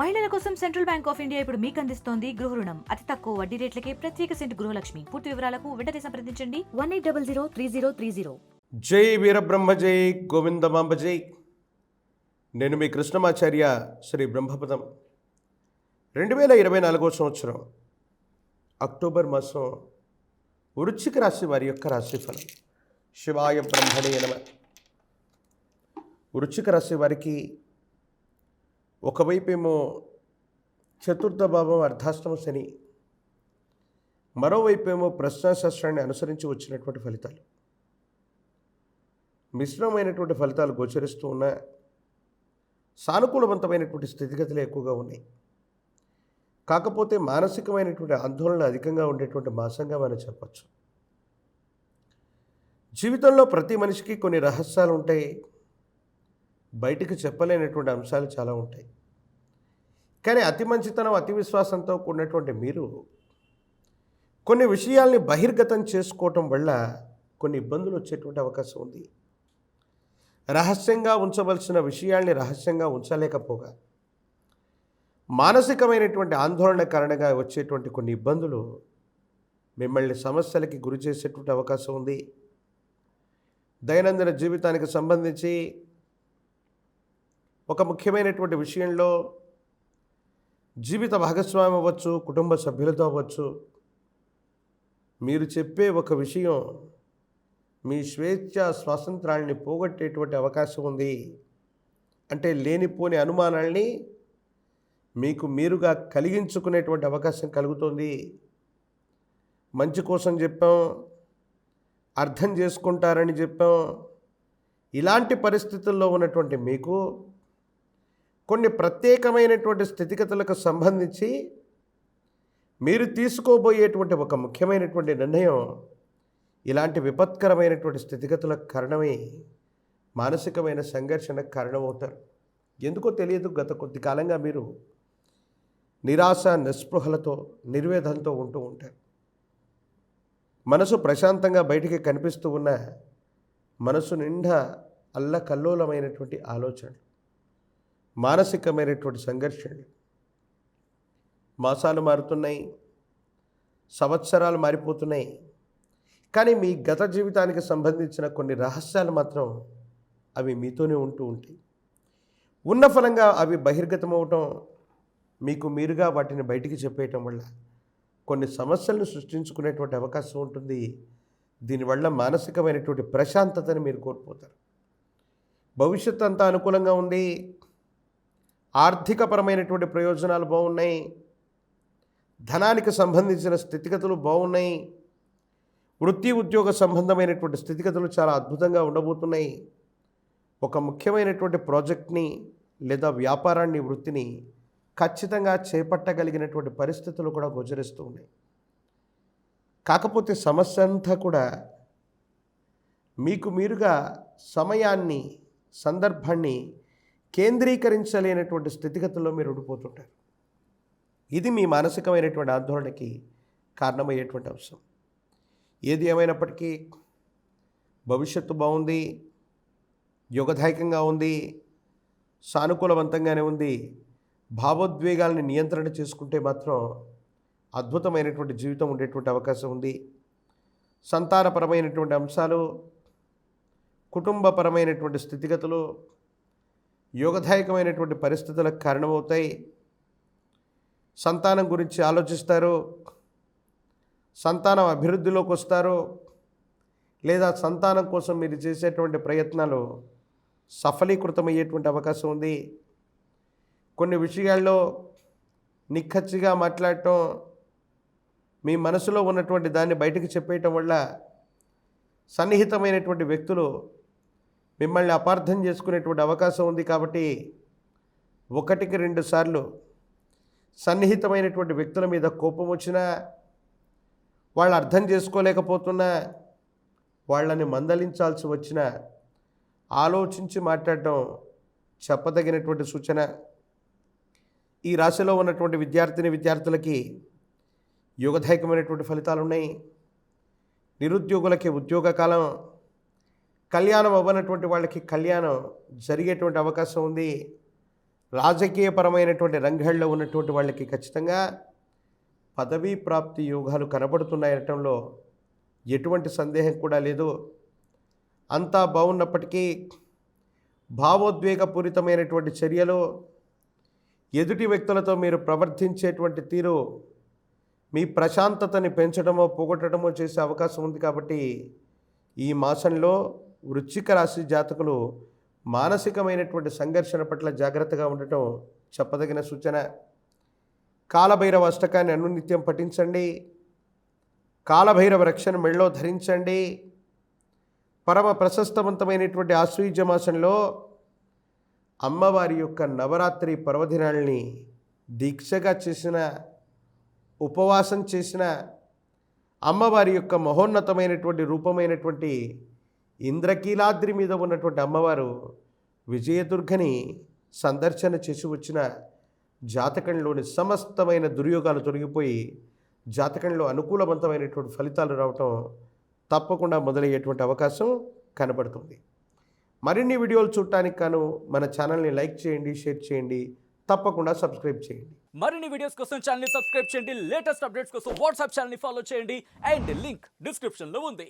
మహిళల కోసం central bank of India ఇప్పుడు మీకు అందిస్తోంది గృహ రుణం. అతి తక్కువ వడ్డీ రేట్లకే ప్రత్యేక సెంట్ గృహలక్ష్మి. పూర్తి వివరాలకు వెంటనే సంప్రదించండి. One eight double zero three zero three zero. జై వీరబ్రహ్మ జై గోవిందమాంబ జై. నేను మీ కృష్ణమాచార్య శ్రీ బ్రహ్మపదం. రెండు వేల ఇరవై నాలుగో సంవత్సరం అక్టోబర్ మాసం వృచ్చిక రాశి వారి యొక్క రాశిఫలం. శివాయ బ్రహ్మణే నమ. వృచ్చిక రాశి వారికి ఒకవైపేమో చతుర్థ భావం అర్ధాష్టమ శని మరోవైపేమో ప్రశ్నాశాస్త్రాన్ని అనుసరించి వచ్చినటువంటి ఫలితాలు. మిశ్రమమైనటువంటి ఫలితాలు గోచరిస్తూ ఉన్న సానుకూలవంతమైనటువంటి స్థితిగతులు ఎక్కువగా ఉన్నాయి. కాకపోతే మానసికమైనటువంటి ఆందోళన అధికంగా ఉండేటువంటి మాసంగా మనం చెప్పచ్చు. జీవితంలో ప్రతి మనిషికి కొన్ని రహస్యాలు ఉంటాయి. బయటకు చెప్పలేనటువంటి అంశాలు చాలా ఉంటాయి. కానీ అతి మంచితనం అతి విశ్వాసంతో కూడినటువంటి మీరు కొన్ని విషయాల్ని బహిర్గతం చేసుకోవటం వల్ల కొన్ని ఇబ్బందులు వచ్చేటువంటి అవకాశం ఉంది. రహస్యంగా ఉంచవలసిన విషయాల్ని రహస్యంగా ఉంచలేకపోగా మానసికమైనటువంటి ఆందోళన కారణంగా వచ్చేటువంటి కొన్ని ఇబ్బందులు మిమ్మల్ని సమస్యలకి గురి చేసేటువంటి అవకాశం ఉంది. దైనందిన జీవితానికి సంబంధించి ఒక ముఖ్యమైనటువంటి విషయంలో జీవిత భాగస్వామి అవ్వచ్చు కుటుంబ సభ్యులతో అవ్వచ్చు మీరు చెప్పే ఒక విషయం మీ స్వేచ్ఛ స్వాతంత్రాన్ని పోగొట్టేటువంటి అవకాశం ఉంది అంటే లేనిపోని అనుమానాల్ని మీకు మీరుగా కలిగించుకునేటువంటి అవకాశం కలుగుతుంది. మంచి కోసం చెప్పాం అర్థం చేసుకుంటారని చెప్పాం. ఇలాంటి పరిస్థితుల్లో ఉన్నటువంటి మీకు కొన్ని ప్రత్యేకమైనటువంటి స్థితిగతులకు సంబంధించి మీరు తీసుకోబోయేటువంటి ఒక ముఖ్యమైనటువంటి నిర్ణయం ఇలాంటి విపత్కరమైనటువంటి స్థితిగతులకు కారణమై మానసికమైన సంఘర్షణకు కారణమవుతారు. ఎందుకో తెలియదు గత కొద్ది కాలంగా మీరు నిరాశ నిస్పృహలతో నిర్వేదంతో ఉంటూ ఉంటారు. మనసు ప్రశాంతంగా బయటికి కనిపిస్తూ ఉన్న మనసు నిండా అల్లకల్లోలమైనటువంటి ఆలోచనలు. మానసికమైనటువంటి సంఘర్షణలు. మాసాలు మారుతున్నాయి. సంవత్సరాలు మారిపోతున్నాయి. కానీ మీ గత జీవితానికి సంబంధించిన కొన్ని రహస్యాలు మాత్రం అవి మీతోనే ఉంటూ ఉంటాయి. ఉన్న ఫలంగా అవి బహిర్గతమవటం మీకు మీరుగా వాటిని బయటికి చెప్పేయటం వల్ల కొన్ని సమస్యలను సృష్టించుకునేటువంటి అవకాశం ఉంటుంది. దీనివల్ల మానసికమైనటువంటి ప్రశాంతతని మీరు కోల్పోతారు. భవిష్యత్తు అంతా అనుకూలంగా ఉంది. ఆర్థికపరమైనటువంటి ప్రయోజనాలు బాగున్నాయి. ధనానికి సంబంధించిన స్థితిగతులు బాగున్నాయి. వృత్తి ఉద్యోగ సంబంధమైనటువంటి స్థితిగతులు చాలా అద్భుతంగా ఉండబోతున్నాయి. ఒక ముఖ్యమైనటువంటి ప్రాజెక్ట్ని లేదా వ్యాపారాన్ని వృత్తిని ఖచ్చితంగా చేపట్టగలిగినటువంటి పరిస్థితులు కూడా గోచరిస్తూ ఉన్నాయి. కాకపోతే సమస్య అంతా కూడా మీకు మీరుగా సమయాన్ని సందర్భాన్ని కేంద్రీకరించలేనటువంటి స్థితిగతుల్లో మీరు ఉండిపోతుంటారు. ఇది మీ మానసికమైనటువంటి ఆందోళనకి కారణమయ్యేటువంటి అంశం. ఏది ఏమైనప్పటికీ భవిష్యత్తు బాగుంది యుగదాయకంగా ఉంది సానుకూలవంతంగానే ఉంది భావోద్వేగాల్ని నియంత్రణ చేసుకుంటే మాత్రం అద్భుతమైనటువంటి జీవితం ఉండేటువంటి అవకాశం ఉంది. సంతానపరమైనటువంటి అంశాలు కుటుంబపరమైనటువంటి స్థితిగతులు యోగదాయకమైనటువంటి పరిస్థితులకు కారణమవుతాయి. సంతానం గురించి ఆలోచిస్తారు. సంతానం అభివృద్ధిలోకి వస్తారు. లేదా సంతానం కోసం మీరు చేసేటువంటి ప్రయత్నాలు సఫలీకృతమయ్యేటువంటి అవకాశం ఉంది. కొన్ని విషయాల్లో నిక్కచ్చిగా మాట్లాడటం మీ మనసులో ఉన్నటువంటి దాన్ని బయటకు చెప్పేయటం వల్ల సన్నిహితమైనటువంటి వ్యక్తులు మిమ్మల్ని అపార్థం చేసుకునేటువంటి అవకాశం ఉంది కాబట్టి ఒకటికి రెండు సార్లు సన్నిహితమైనటువంటి వ్యక్తుల మీద కోపం వచ్చినా వాళ్ళు అర్థం చేసుకోలేకపోతున్నా వాళ్ళని మందలించాల్సి వచ్చిన ఆలోచించి మాట్లాడటం చెప్పదగినటువంటి సూచన. ఈ రాశిలో ఉన్నటువంటి విద్యార్థిని విద్యార్థులకి యుగదాయకమైనటువంటి ఫలితాలు ఉన్నాయి నిరుద్యోగులకి ఉద్యోగ కాలం కళ్యాణం అవ్వనటువంటి వాళ్ళకి కళ్యాణం జరిగేటువంటి అవకాశం ఉంది. రాజకీయపరమైనటువంటి రంగాల్లో ఉన్నటువంటి వాళ్ళకి ఖచ్చితంగా పదవీ ప్రాప్తి యోగాలు కనబడుతున్నాయనటంలో ఎటువంటి సందేహం కూడా లేదు. అంతా బాగున్నప్పటికీ భావోద్వేగపూరితమైనటువంటి చర్యలు ఎదుటి వ్యక్తులతో మీరు ప్రవర్తించేటువంటి తీరు మీ ప్రశాంతతని పెంచడమో పోగొట్టడమో చేసే అవకాశం ఉంది కాబట్టి ఈ మాసంలో వృశ్చిక రాశి జాతకులు మానసికమైనటువంటి సంఘర్షణ పట్ల జాగ్రత్తగా ఉండటం చెప్పదగిన సూచన. కాలభైరవ అష్టకాన్ని అనునిత్యం పఠించండి. కాలభైరవ రక్షణ మెళ్ళో ధరించండి. పరమ ప్రశస్తవంతమైనటువంటి ఆశ్వీజమాసంలో అమ్మవారి యొక్క నవరాత్రి పర్వదినాల్ని దీక్షగా చేసిన ఉపవాసం చేసిన అమ్మవారి యొక్క మహోన్నతమైనటువంటి రూపమైనటువంటి ఇంద్రకీలాద్రి మీద ఉన్నటువంటి అమ్మవారు విజయదుర్గని సందర్శన చేసి వచ్చిన జాతకంలోని సమస్తమైన దుర్యోగాలు తొలగిపోయి జాతకంలో అనుకూలవంతమైనటువంటి ఫలితాలు రావటం తప్పకుండా మొదలయ్యేటువంటి అవకాశం కనబడుతుంది. మరిన్ని వీడియోలు చూడటానికి కాను మన ఛానల్ని లైక్ చేయండి షేర్ చేయండి తప్పకుండా సబ్స్క్రైబ్ చేయండి. మరిన్ని వీడియోస్ కోసం ఛానల్ సబ్స్క్రైబ్ చేయండి. లేటెస్ట్ అప్డేట్స్ కోసం వాట్సాప్ ఛానల్ ఫాలో చేయండి. అండ్ లింక్ డిస్క్రిప్షన్లో ఉంది.